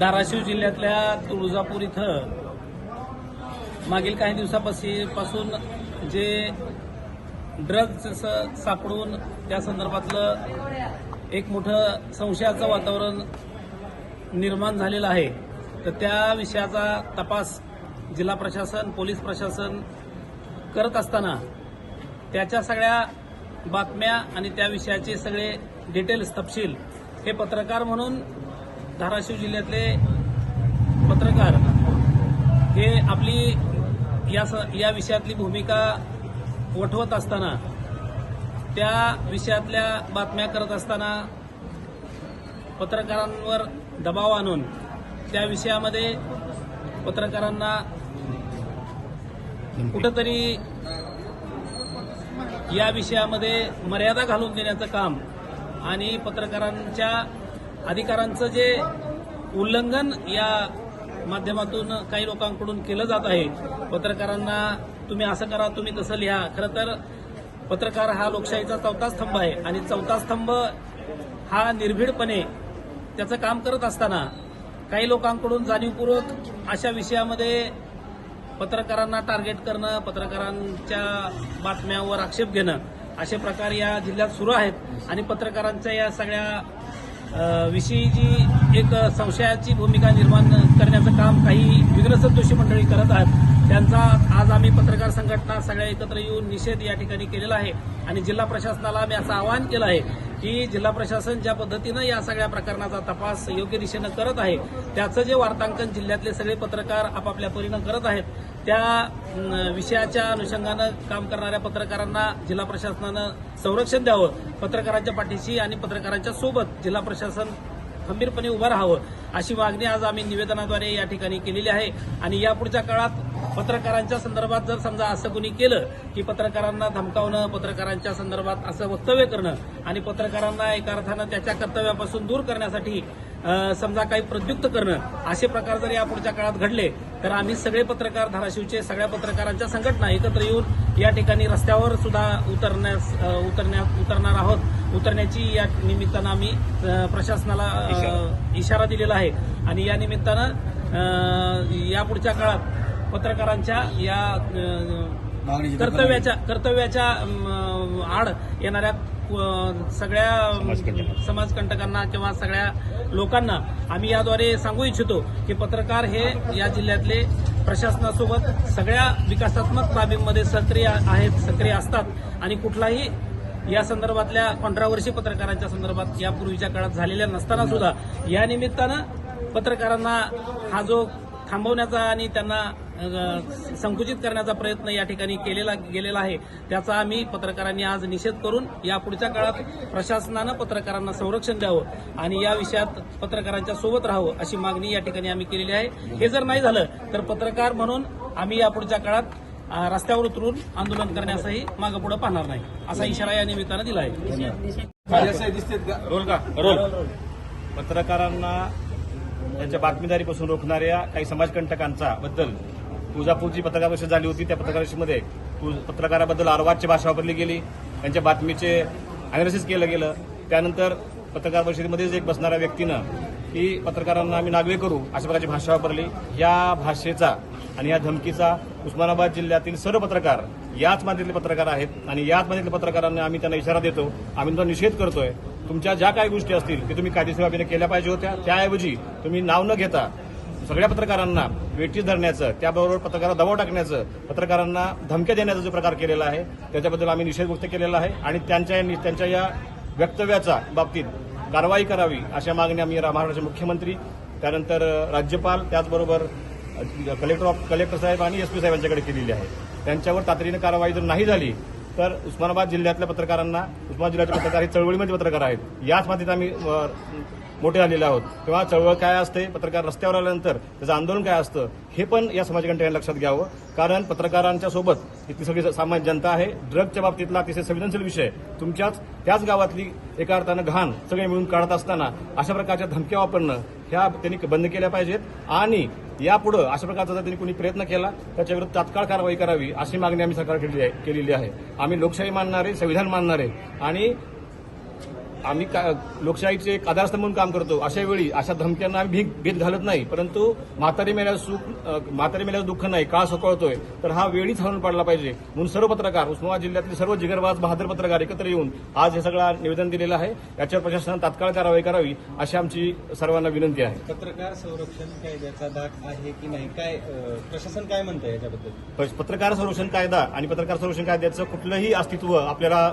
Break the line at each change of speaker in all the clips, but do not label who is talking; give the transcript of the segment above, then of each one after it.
धाराशिव जिल्ह्यातल्या तुळजापूर इथं मागील काही दिवसापासून जे ड्रग्ज सापडून त्या संदर्भातलं एक मोठं संशयाचं वातावरण निर्माण झालेलं आहे. तर त्या विषयाचा तपास जिल्हा प्रशासन पोलीस प्रशासन करत असताना त्याच्या सगळ्या बातम्या आणि त्या विषयाचे सगळे डिटेल्स तपशील हे पत्रकार म्हणून धाराशिव जिल्ह्यातले पत्रकार हे आपली या स- या विषयातली भूमिका वठवत असताना त्या विषयातल्या बातम्या करत असताना पत्रकारांवर दबाव आणून त्या विषयामध्ये पत्रकारांना कुठंतरी या विषयामध्ये मर्यादा घालून देण्याचं काम आणि पत्रकारांच्या अधिकारांचं जे उल्लंघन या माध्यमातून काही लोकांकडून केलं जात आहे पत्रकारांना तुम्ही असं करा तुम्ही तसं लिहा. खरं तर पत्रकार हा लोकशाहीचा चौथा स्तंभ आहे आणि चौथा स्तंभ हा निर्भीडपणे त्याचं काम करत असताना काही लोकांकडून जाणीवपूर्वक अशा विषयामध्ये पत्रकारांना टार्गेट करणं पत्रकारांच्या बातम्यावर आक्षेप घेणं असे प्रकार या जिल्ह्यात सुरू आहेत. आणि पत्रकारांच्या या सगळ्या विषयी जी एक संशयाची भूमिका निर्माण करण्याचं काम काही विग्रसक दोषी मंडळी करत आहेत. त्यांचा आज आम्ही पत्रकार संघटना सगळ्या एकत्र येऊन निषेध या ठिकाणी केलेला आहे आणि जिल्हा प्रशासनाला आम्ही असं आवाहन केलं आहे की जिल्हा प्रशासन ज्या पद्धतीनं या सगळ्या प्रकरणाचा तपास योग्य दिशेनं करत आहे त्याचं जे वार्तांकन जिल्ह्यातले सगळे पत्रकार आपापल्या परीनं करत आहेत त्या विषयाच्या अनुषंगानं काम करणाऱ्या पत्रकारांना जिल्हा प्रशासनानं संरक्षण द्यावं पत्रकारांच्या पाठीशी आणि पत्रकारांच्या सोबत जिल्हा प्रशासन खंबीरपणे उभं राहावं अशी मागणी आज आम्ही निवेदनाद्वारे या ठिकाणी केलेली आहे. आणि यापुढच्या काळात पत्रकारांच्या संदर्भात जर समजा असं कुणी केलं की पत्रकारांना धमकावणं पत्रकारांच्या संदर्भात असं वक्तव्य करणं आणि पत्रकारांना एका अर्थानं त्याच्या कर्तव्यापासून दूर करण्यासाठी समजा काही प्रद्युक्त करणं असे प्रकार जर यापुढच्या काळात घडले तर आम्ही सगळे पत्रकार धाराशिवचे सगळ्या पत्रकारांच्या संघटना एकत्र येऊन या ठिकाणी रस्त्यावर सुद्धा उतरण्यास अं, उतरण्यास उतरणार आहोत. उतरण्याची या निमित्तानं आम्ही प्रशासनाला इशारा. दिलेला आहे. आणि या निमित्तानं यापुढच्या काळात पत्रकारांच्या या कर्तव्याच्या कर्तव्याच्या आड येणाऱ्या सगळ्या समाजकंटकांना. किंवा सगळ्या लोकांना आम्ही याद्वारे सांगू इच्छितो की पत्रकार हे या जिल्ह्यातले प्रशासनासोबत सगळ्या विकासात्मक बाबींमध्ये सक्रिय आहेत सक्रिय असतात आणि कुठलाही या संदर्भातल्या कॉन्ट्रावर्सी पत्रकारांच्या संदर्भात यापूर्वीच्या काळात झालेल्या नसताना सुद्धा या निमित्तानं पत्रकारांना हा जो थांबवण्याचा आणि त्यांना संकुचित करण्याचा प्रयत्न या ठिकाणी केलेला गेलेला आहे. त्याचा आम्ही पत्रकारांनी आज निषेध करून यापुढच्या काळात प्रशासनानं पत्रकारांना संरक्षण द्यावं आणि या विषयात पत्रकारांच्या सोबत राहावं अशी मागणी या ठिकाणी आम्ही केलेली आहे. हे जर नाही झालं तर पत्रकार म्हणून आम्ही यापुढच्या काळात अ, रस्त्यावर उतरून आंदोलन करण्यासही मागं पुढे पाहणार नाही असा इशारा या निमित्तानं दिला आहे.
रोल का? रोल. पत्रकारांना त्यांच्या बातमीदारीपासून रोखणाऱ्या काही समाजकंटकांचा बद्दल तुळजापूरची पत्रकार परिषद झाली होती त्या पत्रकार परिषदेमध्ये पत्रकाराबद्दल अर्वाच्य भाषा वापरली गेली त्यांच्या बातमीचे अनालिसिस केलं गेलं. त्यानंतर पत्रकार परिषदेमध्येच एक बसणाऱ्या व्यक्तीनं की पत्रकारांना आम्ही नागवे करू अशा प्रकारची भाषा वापरली. या भाषेचा आणि या धमकीचा उस्मानाबाद जिल्ह्यातील सर्व पत्रकार याच माध्यमातले पत्रकार आहेत आणि याच माध्यमातल्या पत्रकारांना आम्ही त्यांना इशारा देतो. आम्ही तुमचा निषेध करतोय. तुमच्या ज्या काही गोष्टी असतील ते तुम्ही कायदेशीर बाबीने केल्या पाहिजे होत्या. त्याऐवजी तुम्ही नाव न घेता सगळ्या पत्रकारांना वेठीस धरण्याचं त्याबरोबर पत्रकारांना दबाव टाकण्याचं पत्रकारांना धमक्या देण्याचा जो प्रकार केलेला आहे त्याच्याबद्दल आम्ही निषेध व्यक्त केलेला आहे आणि त्यांच्या त्यांच्या या वक्तव्याच्या बाबतीत कारवाई करावी अशा मागण्या आम्ही महाराष्ट्राचे मुख्यमंत्री त्यानंतर राज्यपाल त्याचबरोबर कलेक्टर ऑफ कलेक्टर साहेब आणि एसपी साहेबांच्याकडे केलेली आहे. त्यांच्यावर तातडीनं कारवाई जर नाही झाली तर उस्मानाबाद जिल्ह्यातल्या पत्रकारांना उस्मानाबाद जिल्ह्यातले पत्रकार हे चळवळीमध्ये पत्रकार आहेत. याच मातीत आम्ही मोठे झालेले आहोत. तेव्हा चळवळ काय असते? पत्रकार रस्त्यावर आल्यानंतर त्याचं आंदोलन काय असतं? हे पण या समाजकंटकांनी लक्षात घ्यावं. कारण पत्रकारांच्या सोबत इथली सगळी सामान्य जनता आहे. ड्रगच्या बाबतीतला अतिशय संवेदनशील विषय तुमच्याच त्याच गावातली एका अर्थानं घाण सगळे मिळून काढत असताना अशा प्रकारच्या धमक्या वापरणं ह्या त्यांनी बंद केल्या पाहिजेत. आणि यापुढं अशा प्रकारचा जर त्यांनी कोणी प्रयत्न केला त्याच्याविरुद्ध तात्काळ कारवाई करावी अशी मागणी आम्ही सरकार केलेली आहे. आम्ही लोकशाही मानणारे संविधान मानणारे आणि आम्ही लोकशाहीचे एक आधारस्तंभ म्हणून काम करतो. अशा वेळी अशा धमक्यांना आम्ही भीक भीत घालत नाही. परंतु म्हातारी मेल्याचं सुख म्हातारी मेल्याचं दुःख नाही काळ सोकळतोय? तर हा वेळीच हलून पडला पाहिजे. म्हणून सर्व पत्रकार उस्मानाबाद जिल्ह्यातील सर्व जिगरबाज बहादर पत्रकार एकत्र येऊन आज हे सगळं निवेदन दिलेलं आहे. याच्यावर प्रशासनानं तात्काळ कारवाई करावी अशी आमची सर्वांना विनंती आहे.
पत्रकार संरक्षण कायद्याचा दाग आहे की नाही? काय प्रशासन काय म्हणतं याच्याबद्दल?
पत्रकार संरक्षण कायदा आणि पत्रकार संरक्षण कायद्याचं कुठलंही अस्तित्व आपल्याला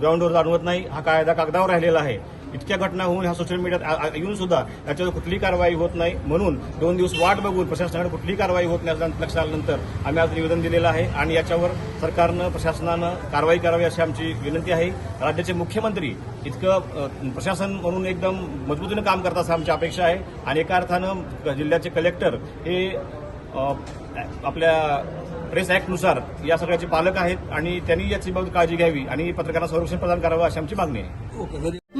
ग्राउंडवर जाणवत नाही. हा कायदा कागदावर राहिलेला आहे. इतक्या घटना होऊन ह्या सोशल मीडियात येऊन सुद्धा याच्यावर कुठलीही कारवाई होत नाही. म्हणून दोन दिवस वाट बघून प्रशासनाकडे कुठलीही कारवाई होत नाही असं लक्षात आल्यानंतर आम्ही आज निवेदन दिलेलं आहे आणि याच्यावर सरकारनं प्रशासनानं कारवाई करावी अशी आमची विनंती आहे. राज्याचे मुख्यमंत्री इतकं प्रशासन म्हणून एकदम मजबूतीनं काम करतात असं आमची अपेक्षा आहे. आणि एका अर्थानं जिल्ह्याचे कलेक्टर हे आपल्या प्रेस ऍक्टनुसार या सगळ्याचे पालक आहेत आणि त्यांनी याची बाबत काळजी घ्यावी आणि पत्रकारांना संरक्षण प्रदान करावं अशी आमची मागणी आहे.